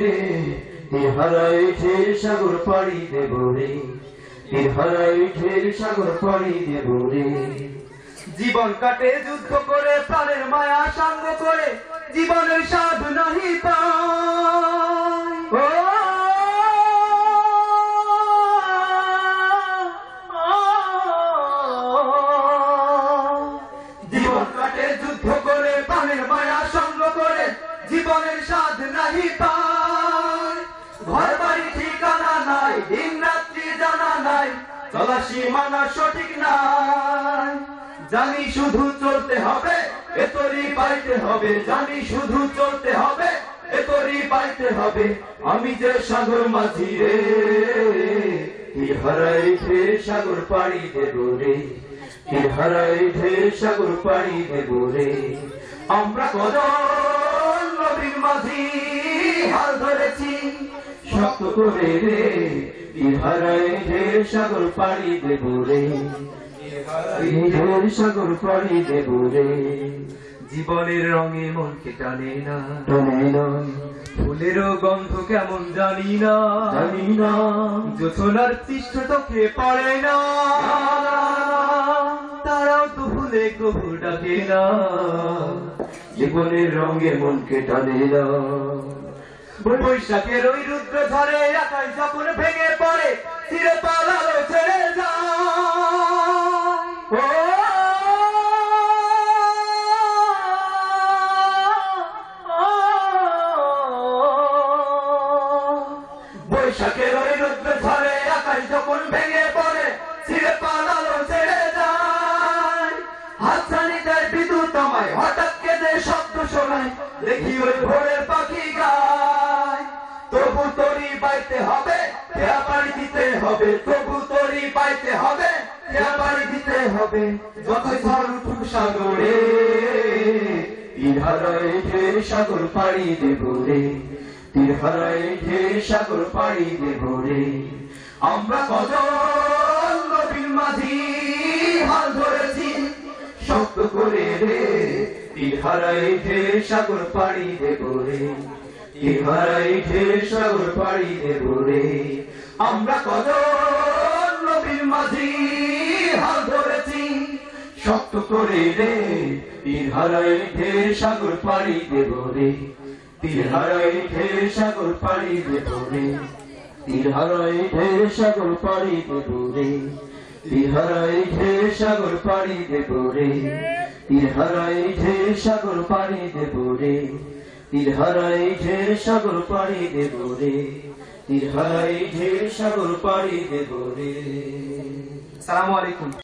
রে ঢের সাগর পাড়ি দেব রে। ঢের সাগর পাড়ি দেব রে। জীবন কাটে, যুদ্ধ করে, প্রাণের মায়া সাঙ্গ করে, জীবনের স্বাদ নাহি জীবন কাটে, যুদ্ধ করে, প্রাণের মায়া জীবনের স্বাদ নাহি পায়। ঘর বাড়ি ঠিকানা নাই, দিন রাত্রি জানা নাই চলা সীমানা সঠিক নাই। জানি শুধু চলতে হবে, এতরি পাইতে হবে। জানি শুধু চলতে হবে, এতরি পাইতে হবে। আমি যে সাগর মাঝি রে হারাই ঢের সাগর পাড়ি দেব রে? হারাই ঢের সাগর পাড়ি দেব রে? আমরা নবীর মাঝি হাল ধরেছি শক্ত করে রে ঢের সাগর পাড়ি দেব রে। ঢের সাগর পাড়ি দেব রে। জীবনের রঙে মনকে টানে না। টানে না। ফুলেরও গন্ধ কেমন জানি না। জানি না। জোছনার পৃষ্ঠ তোকে পড়ে না। জীবনের রঙে বৈশাখের ওই রুদ্র ঝরে আকাশ ভেঙে পড়ে চিরতল আলো ছেড়ে বৈশাখের শোনায় দেখি ওই ভোরের পাখি গায়। তবু তরি বাইতে হবে পাড়ি দিতে হবে। তবু তরি বাইতে হবে পাড়ি দিতে হবে। যতই ঝড় উঠুক সাগরে, তীর হারাই সাগর পাড়ি দেব রে। তীর হারাই সাগর পাড়ি দেব রে। আমরা কজন নবীর মাঝি, হাল ধরেছি, শক্ত করে রে। তীর হারাই সাগর পাড়ি দেব রে সাগর পাড়ি দেব রে আমরা কজন নবীর মাঝি হাল ধরেছি, শক্ত করে রে তীর হারাই ঢের সাগর পাড়ি দেব রে তীর হারাই ঢের সাগর পাড়ি দেব রে তীর হারাই ঢের সাগর পাড়ি দেব রে তীর হারাই ঢের সাগর পাড়ি দেব রে। তীর হারাই ঢের সাগর পাড়ি দেব রে। তীর হারাই ঢের সাগর পাড়ি দেব রে। তীর হারাই সাগর পাড়ি দেব রে। সালামু আলাইকুম।